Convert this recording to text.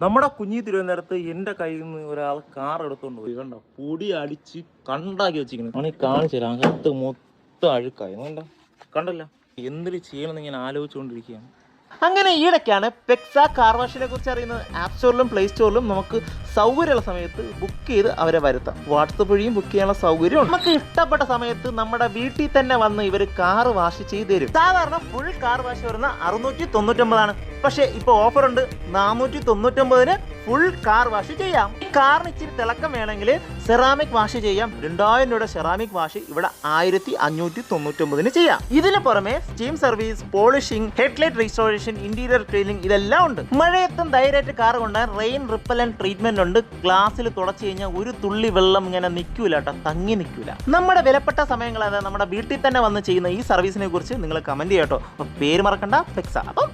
നമ്മുടെ കുഞ്ഞി തിരുവനന്തപുരത്ത് എന്റെ കയ്യിൽ നിന്ന് ഒരാൾ കാർ എടുത്തോണ്ട് പോയി. കണ്ടോ പൊടി അടിച്ച് കണ്ടാക്കി വെച്ചിരിക്കുന്നു. അവനെ കാണിച്ചു തരാം. അകത്ത് മൊത്തം അഴുക്കായി. കണ്ട? കണ്ടല്ല? എന്തൊരു ചെയ്യണമെന്ന് ഇങ്ങനെ ആലോചിച്ചുകൊണ്ടിരിക്കുകയാണ്. അങ്ങനെ ഈയിടയ്ക്കാണ് പെക്സ കാർ വാഷിനെ കുറിച്ച് അറിയുന്നത്. ആപ്പ് സ്റ്റോറിലും പ്ലേ സ്റ്റോറിലും നമുക്ക് സൗകര്യമുള്ള സമയത്ത് ബുക്ക് ചെയ്ത് അവരെ വരുത്താം. വാട്സപ്പ് വഴിയും ബുക്ക് ചെയ്യാനുള്ള സൗകര്യമുണ്ട് നമുക്ക് ഇഷ്ടപ്പെട്ട സമയത്ത് നമ്മുടെ വീട്ടിൽ തന്നെ വന്ന് ഇവർ കാർ വാഷ് ചെയ്ത് തരും. സാധാരണ ഫുൾ കാർ വാഷ് വരുന്ന അറുന്നൂറ്റി തൊണ്ണൂറ്റൊമ്പതാണ് പക്ഷേ ഇപ്പോൾ ഓഫർ ഉണ്ട്. നാനൂറ്റി തൊണ്ണൂറ്റൊമ്പതിന് ഫുൾ കാർ വാഷ് ചെയ്യാം. കാറിന് ഇച്ചിരി തിളക്കം വേണമെങ്കിൽ സെറാമിക് വാഷ് ചെയ്യാം. രണ്ടായിരം രൂപയുടെ സെറാമിക് വാഷ് ഇവിടെ ആയിരത്തി അഞ്ഞൂറ്റി തൊണ്ണൂറ്റൊമ്പതിന് ചെയ്യാം. ഇതിന് പുറമെ steam service polishing headlight restoration interior cleaning ഇതെല്ലാം ഉണ്ട്. മഴയത്തും ധൈര്യമായിട്ട് കാർ കൊണ്ട് റെയിൻ റിപ്പലന്റ് ട്രീറ്റ്മെന്റ് ഉണ്ട്. ഗ്ലാസ്സിൽ തുടച്ചു കഴിഞ്ഞാൽ ഒരു തുള്ളി വെള്ളം ഇങ്ങനെ നിൽക്കൂല കേട്ടോ. തങ്ങി നിൽക്കൂല. നമ്മുടെ വിലപ്പെട്ട സമയങ്ങൾ അതായത് നമ്മുടെ വീട്ടിൽ തന്നെ വന്ന് ചെയ്യുന്ന ഈ സർവീസിനെ കുറിച്ച് നിങ്ങൾ കമന്റ് ചെയ്യട്ടോ പേര് മറക്കണ്ട ഫിക്സ് അപ്പം